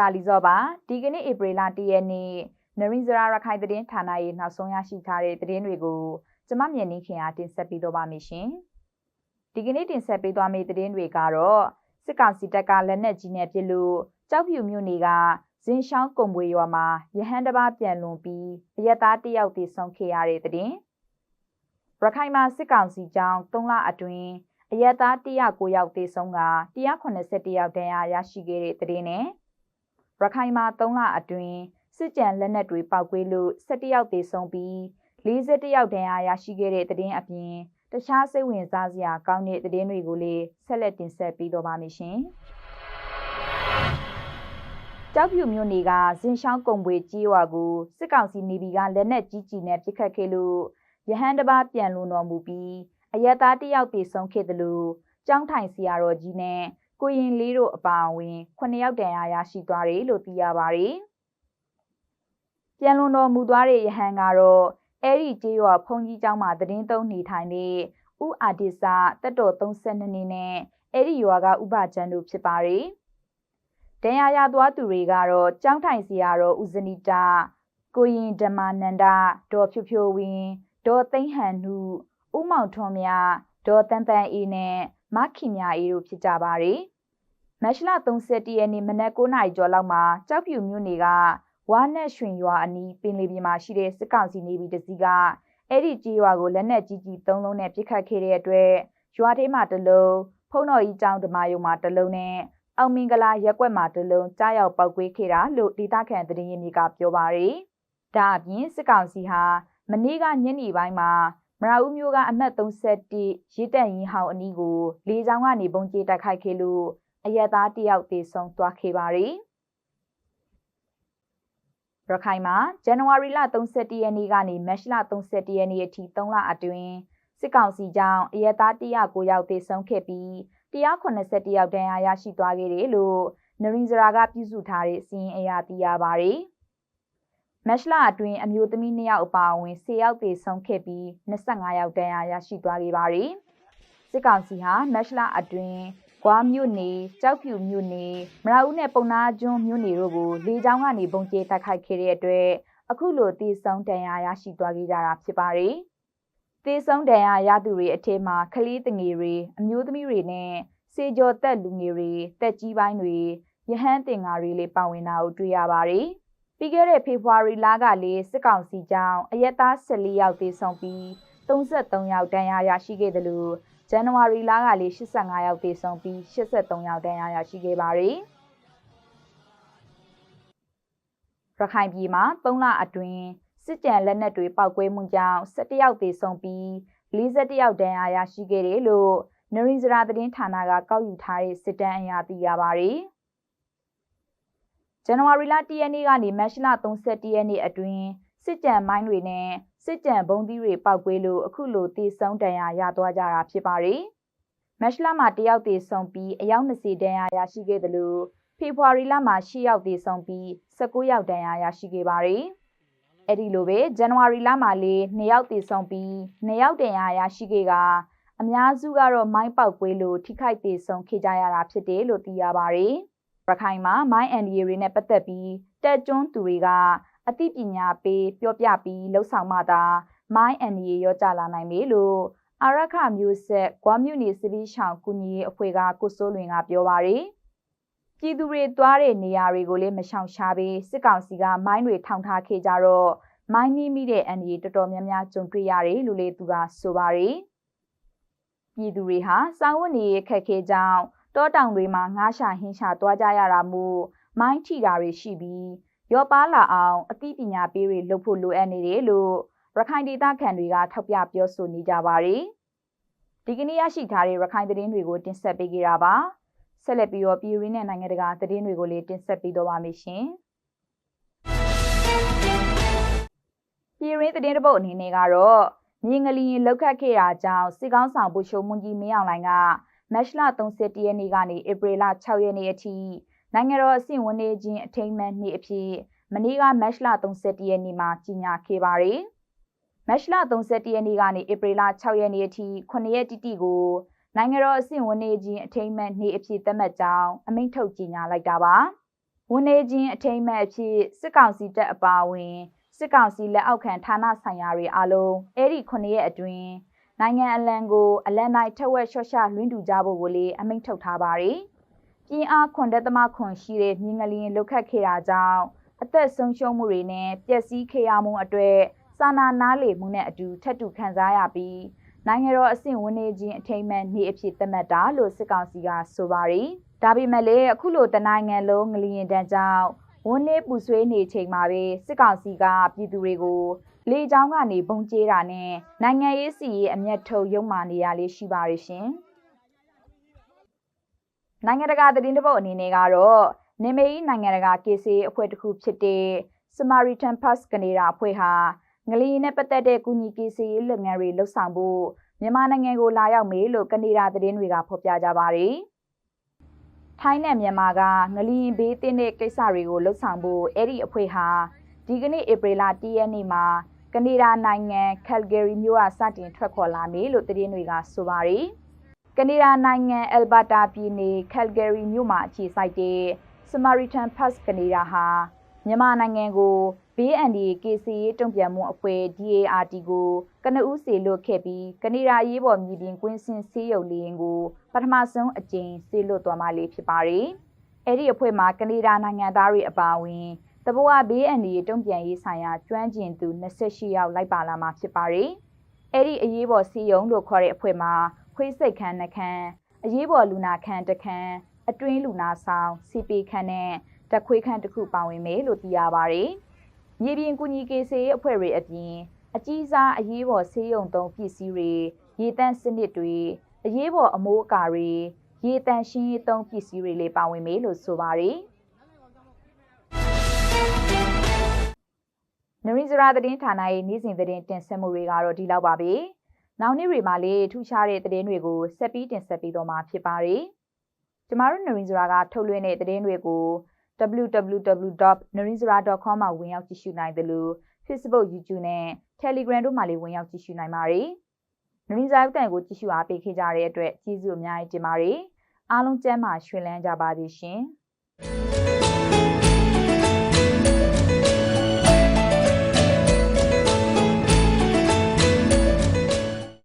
တာလီဇော့ပါဒီကနေ့ဧပြီလ1ရက်နေ့နရင်းစရာရခိုင်သတင်းဌာနရဲ့နောက်ဆုံးရရှိထားတဲ့သတင်းတွေကိုကျမမြင်နေခင်အားတင်ဆက်ပေးတော့ပါမယ်ရှင်ဒီကနေ့တင်ဆက်ပေးသွားမယ့်သတင်းတွေကတော့စစ်ကောင်စီတပ်ကလက်နက်ကြီးနဲ့ပစ်လို့ကြောက်ဖြူမြို့နယ်ကဇင်းရှောင်းကုံပွေရွာမှာရဟန်းတစ်ပါးပြန်လွန်ပြီးအရက်သားတစ်ယောက်တည်ဆုံးခဲ့ရတဲ့သတင်းရခိုင်မှာစစ်ကောင်စီကြောင်း3လအတွင်းအရက်သား109ယောက်သေဆုံးက181ယောက်ဒဏ်ရာရရှိခဲ့တဲ့တဲ့နဲ့ ရခိုင်မှာ3လအတွင်းစစ်ကြံလက်နက်တွေပောက်ကွေးလို့17ယောက်သေဆုံးပြီး41ယောက်ဒဏ်ရာရရှိခဲ့တဲ့တဲ့အပြင်တခြားစိတ်ဝင်စားစရာကောင်းတဲ့သတင်းတွေကိုလည်းဆက်လက်တင်ဆက်ပေးတော့ပါမယ်ရှင်။ကြောက်ဖြူမြို့နယ်ကဇင်ရှောင်းကုံပွေကြီးရွာကိုစစ်ကောင်စီနေပြည်ကလက်နက်ကြီးကြီးနဲ့ပစ်ခတ်ခဲ့လို့ရဟန်းတစ်ပါးပြန်လွန်တော်မူပြီးအရက်သားတစ်ယောက်ပြေဆုံးခဲ့တယ်လို့ကျောင်းထိုင်ဆရာတော်ကြီးနဲ့ ကိုရင်လေးတို့အပါအဝင်9ယောက်တန်ရာရရှိသွားတယ်လို့သိရပါတယ်။ပြန်လွန်တော်မူသွားတဲ့ယဟန်ကတော့အဲ့ဒီကျေးရွာဖုန်ကြီးကျောင်းမှာတည်င်းသုံးနေထိုင်တဲ့ဥအာဒိစတက်တော်32နှစ်နဲ့အဲ့ဒီရွာကဥပချမ်းတို့ဖြစ်ပါတယ်။ဒဏ်ရာရသွားသူတွေကတော့ကျောင်းထိုင်ဆရာတော်ဦးဇနီတာကိုရင်ဓမ္မနန္ဒဒေါ်ဖြိုဖြိုဝင်းဒေါ်သိန်းဟန်နုဦးမောင်ထွန်းမြဒေါ်တန်တန်အေးနဲ့ မခင်မြအေးတို့ဖြစ်ကြပါတယ်။မက်ရှလ31ရက်နေ့မနက်9:00နာရီကျော်လောက်မှာကြောက်ဖြူမြို့နယ်ကဝါနဲ့ရွှင်ရွာအနီးပင်လယ်ပြင်မှာရှိတဲ့စစ်ကောင်စီနေပြည်တစည်းကအဲ့ဒီကြီးရွာကိုလက်နက်ကြီးကြီးသုံးလုံးနဲ့ပစ်ခတ်ခဲ့တဲ့အတွက်ရွာထဲမှာတလုံးဖုံတော်ကြီးကျောင်းဓမ္မယုံမှာတလုံးနဲ့အောင်မင်္ဂလာရက်ွက်မှာတလုံးကြားရောက်ပောက်ကွေးခဲ့တာလို့ဒေသခံသတင်းရင်းမြစ်ကပြောပါရယ်။ဒါအပြင်စစ်ကောင်စီဟာမနေ့ကညနေပိုင်းမှာ မရာဦးမျိုးကအမှတ်31ရေတက်ရင်ဟောင်းအနီးကိုလေကြောင်းကနေပုံကျေးတိုက်ခိုက်ခဲ့လို့အရက်သားတယောက်သေဆုံးသွားခဲ့ပါရီရခိုင်မှာဇန်နဝါရီလ31ရက်နေ့ကနေမတ်လ31ရက်နေ့အထိ3လအတွင်းစစ်ကောင်စီကြောင့်အရက်သား109ယောက်သေဆုံးခဲ့ပြီး181ယောက်ဒဏ်ရာရရှိသွားခဲ့တယ်လို့နရင်ဇရာကပြုစုထားတဲ့စီးရင်အရာသိရပါရီ။ မက်ရှလာအတွင်းအမျိုးသမီး2ယောက်အပါအဝင်10ယောက်သေဆုံးခဲ့ပြီး25ယောက်ဒဏ်ရာရရှိသွားခဲ့ပါတယ်။စစ်ကောင်စီဟာမက်ရှလာအတွင်းကွာမြို့နယ်ကြောက်ဖြူမြို့နယ်မရဦးနဲ့ပုံနာကျွန်းမြို့နယ်တို့ကိုလေကြောင်းကနေပုံကျဲတိုက်ခိုက်ခဲ့တဲ့အတွက်အခုလိုသေဆုံးဒဏ်ရာရရှိသွားခဲ့ကြတာဖြစ်ပါတယ်။သေဆုံးဒဏ်ရာရသူတွေအထက်မှာကလေးငယ်တွေအမျိုးသမီးတွေနဲ့စေကျော်သက်လူငယ်တွေတက်ကြီးပိုင်းတွေရဟန်းတင်ငါတွေလည်းပါဝင်တာကိုတွေ့ရပါတယ်။ ပြီးခဲ့တဲ့ဖေဖော်ဝါရီလကလေးစစ်ကောင်စီကြောင့်အရက်သား14ယောက်သေဆုံးပြီး33ယောက်ဒဏ်ရာရရှိခဲ့တယ်လို့ဇန်နဝါရီလကလေး85ယောက်သေဆုံးပြီး83ယောက်ဒဏ်ရာရရှိခဲ့ပါတယ်။ရခိုင်ပြည်မှာ3လအတွင်းစစ်ကြံလက်နက်တွေပောက်ကွဲမှုကြောင့်17ယောက်သေဆုံးပြီး41ယောက်ဒဏ်ရာရရှိခဲ့တယ်လို့နရင်းစရာသတင်းဌာနကကောက်ယူထားတဲ့စစ်တမ်းအရသိရပါတယ်။ ဇန်နဝါရီလ1ရက်နေ့ကနေမတ်လ31ရက်နေ့အတွင်းစစ်ကြံမိုင်းတွေနဲ့စစ်ကြံဘုံသီးတွေပောက်ကွေးလို့အခုလိုတည်ဆုံတန်ရာရသွားကြတာဖြစ်ပါတယ်။မတ်လမှာတယောက်တည်ဆုံပြီးအယောက်20တန်ရာရရှိခဲ့တယ်လို့ဖေဖော်ဝါရီလမှာ10ယောက်တည်ဆုံပြီး19ယောက်တန်ရာရရှိခဲ့ပါတယ်။အဲ့ဒီလိုပဲဇန်နဝါရီလမှာလေး2ယောက်တည်ဆုံပြီး2ယောက်တန်ရာရရှိခဲ့ကအများစုကတော့မိုင်းပောက်ကွေးလို့ထိခိုက်တည်ဆုံခဲ့ကြရတာဖြစ်တယ်လို့သိရပါတယ်။ ရခိုင်မှာမိုင်းအန်ဒီရီနဲ့ပတ်သက်ပြီးတက်ကျွန်းသူတွေကအသိပညာပေးပြောပြပြီးလှုပ်ဆောင်မှသာမိုင်းအန်ဒီရီရောကြလာနိုင်ပြီလို့အာရခမျိုးဆက်ကွာမြူနီစပီးရှောင်းကုညီအဖွဲ့ကကိုစိုးလွင်ကပြောပါရယ်ပြည်သူတွေသွားတဲ့နေရာတွေကိုလည်းမရှောင်ရှားပြီးစစ်ကောင်စီကမိုင်းတွေထောင်ထားခဲ့ကြတော့မိုင်းနီးမိတဲ့အန်ဒီတော်တော်များများကြုံတွေ့ရတယ်လို့လေသူကဆိုပါရယ်ပြည်သူတွေဟာစောင်းဝတ်နေရခက်ခဲကြောင်း တောတောင်တွေမှာငားရှာဟင်းရှာသွားကြရတာမို့မိုင်းထီတာတွေရှိပြီးရော့ပါလာအောင်အသိပညာပေးတွေလုပ်ဖို့လိုအပ်နေတယ်လို့ရခိုင်ဒေသခံတွေကထောက်ပြပြောဆိုနေကြပါတယ်။ဒီကနေ့ရရှိထားတဲ့ရခိုင်သတင်းတွေကိုတင်ဆက်ပေးကြတာပါ။ဆက်လက်ပြီးတော့ပြည်ရင်းနဲ့နိုင်ငံတကာသတင်းတွေကိုလည်းတင်ဆက်ပေးတော့ပါမယ်ရှင်။ပြည်ရင်းသတင်းတပုတ်အနေနဲ့ကတော့မြင်းငလီရင်လောက်ခတ်ခဲ့တာကြောင့်စစ်ကောင်းဆောင်ဘူရှုံမွန်ကြီးမင်းအောင်လှိုင်က မတ်လ31ရက်နေ့ကနေဧပြီလ6ရက်နေ့အထိနိုင်ငံတော်အဆင့်ဝန်နေခြင်းအထိမ်းအမှတ်နေ့အဖြစ်မနေ့ကမတ်လ31ရက်နေ့မှာကြီးညာခဲ့ပါတယ်။မတ်လ31ရက်နေ့ကနေဧပြီလ6ရက်နေ့အထိ9ရက်တိတိကိုနိုင်ငံတော်အဆင့်ဝန်နေခြင်းအထိမ်းအမှတ်နေ့အဖြစ်သတ်မှတ်ကြောင်းအမိန့်ထုတ်ကြီးညာလိုက်တာပါ။ဝန်နေချင်းအထိမ်းအမှတ်အဖြစ်စစ်ကောင်စီတပ်အပါအဝင်စစ်ကောင်စီလက်အောက်ခံဌာနဆိုင်ရာတွေအားလုံးအဲ့ဒီ9ရက်အတွင်း နိုင်ငံအလံကိုအလံတိုင်းထက်ဝက်လျှော့ချလွှင့်တူကြဖို့ကိုလည်းအမိန့်ထုတ်ထားပါတယ်။ပြင်းအားခွန်တက်သမခွန်ရှိတဲ့မြင်းငလျင်လုတ်ခတ်ခဲ့တာကြောင့်အသက်ဆုံးရှုံးမှုတွေနဲ့ပျက်စီးခဲ့ရမှုအတွေ့စာနာနားလေမှုနဲ့အတူထပ်တူခံစားရပြီးနိုင်ငံတော်အဆင့်ဝန်နေချင်းအထိမ်းအမှတ်နေ့အဖြစ်သတ်မှတ်တာလို့စစ်ကောင်စီကဆိုပါတယ်။ဒါပေမဲ့လည်းအခုလိုတနိုင်ငံလုံးငလျင်တန်းကြောင့်ဝန်နေပူဆွေးနေချိန်မှာပဲစစ်ကောင်စီကပြည်သူတွေကို လေကြောင်းကနေပုံကျဲတာနဲ့နိုင်ငံရေးစီရေးအမျက်ထုတ်ရုံမာနေရလေးရှိပါရရှင်။နိုင်ငံတကာသတင်းတပုတ်အနေနဲ့ကတော့နေမေးနိုင်ငံတကာကေစီအဖွဲ့တစ်ခုဖြစ်တဲ့ Samaritan Pass ကနေဒါအဖွဲ့ဟာငလီနဲ့ပတ်သက်တဲ့ကုညီကေစီလုပ်ငန်းတွေလှုပ်ဆောင်ဖို့မြန်မာနိုင်ငံကိုလာရောက်မေးလို့ကနေဒါသတင်းတွေကဖော်ပြကြပါတယ်။ထိုင်းနဲ့မြန်မာကငလီဘေးတင်းတဲ့ကိစ္စတွေကိုလှုပ်ဆောင်ဖို့အဲ့ဒီအဖွဲ့ဟာဒီကနေ့ဧပြီလ10ရက်နေ့မှာ ကနေဒါနိုင်ငံကယ်ဂရီမြို့ကစတင်ထွက်ခွာလာမယ်လို့သတင်းတွေကဆိုပါတယ်။ကနေဒါနိုင်ငံအယ်ဘာတာပြည်နယ်ကယ်ဂရီမြို့မှာအခြေစိုက်တဲ့ Samaritan Pass ကနေဒါဟာမြန်မာနိုင်ငံကိုဘေးအန္တရာယ် KCA တုံ့ပြန်မှုအဖွဲ့ DART ကိုကနဦးစေလွတ်ခဲ့ပြီးကနေဒါရေးပေါ်မြေပြင်ကွင်းစင်ဆေးရုံလင်းကိုပထမဆုံးအကြိမ်စေလွတ်သွားမှလေးဖြစ်ပါတယ်။အဲ့ဒီအဖွဲ့မှာကနေဒါနိုင်ငံသားတွေအပါအဝင် တဘဝဘေးအန္တရာယ်တုံ့ပြန်ရေးဆိုင်ရာကျွမ်းကျင်သူ28ယောက်လိုက်ပါလာမှာဖြစ်ပါတယ်။အဲ့ဒီအရေးပေါ်စီယုံလို့ခေါ်တဲ့အဖွဲ့မှာခွေးစိတ်ခန်းနှခမ်းအရေးပေါ်လူနာခန်းတစ်ခန်းအတွင်းလူနာဆောင် CP ခန်းနဲ့တက်ခွေးခန်းတစ်ခုပါဝင်မယ်လို့သိရပါတယ်။မြေပြင်ကူညီကေဆေးအဖွဲ့တွေအပြင်အကြီးစားအရေးပေါ်ဆေးရုံသုံးပစ္စည်းတွေရေတန့်စနစ်တွေအရေးပေါ်အမိုးအကာတွေရေတန့်ရှင်းရေးသုံးပစ္စည်းတွေလည်းပါဝင်မယ်လို့ဆိုပါတယ်။ နရီဇရာသတင်းဌာနရဲ့နေ့စဉ်သတင်းတင်ဆက်မှုတွေကတော့ဒီလောက်ပါပဲ။နောက်နေ့တွေမှာလည်းထူးခြားတဲ့သတင်းတွေကိုဆက်ပြီးတင်ဆက်ပေးတော့မှာဖြစ်ပါတယ်။ကျမတို့နရီဇရာကထုတ်လွှင့်တဲ့သတင်းတွေကို www.narinzara.com မှာဝင်ရောက်ကြည့်ရှုနိုင်တယ်လို့ Facebook, YouTube နဲ့ Telegram တို့မှာလည်းဝင်ရောက်ကြည့်ရှုနိုင်ပါတယ်။နရင်ဇာတ်တန်ကိုကြည့်ရှုအားပေးခဲ့ကြတဲ့အတွက်ကျေးဇူးအများကြီးတင်ပါတယ်။အားလုံးကျမ်းမာရွှင်လန်းကြပါစေရှင်။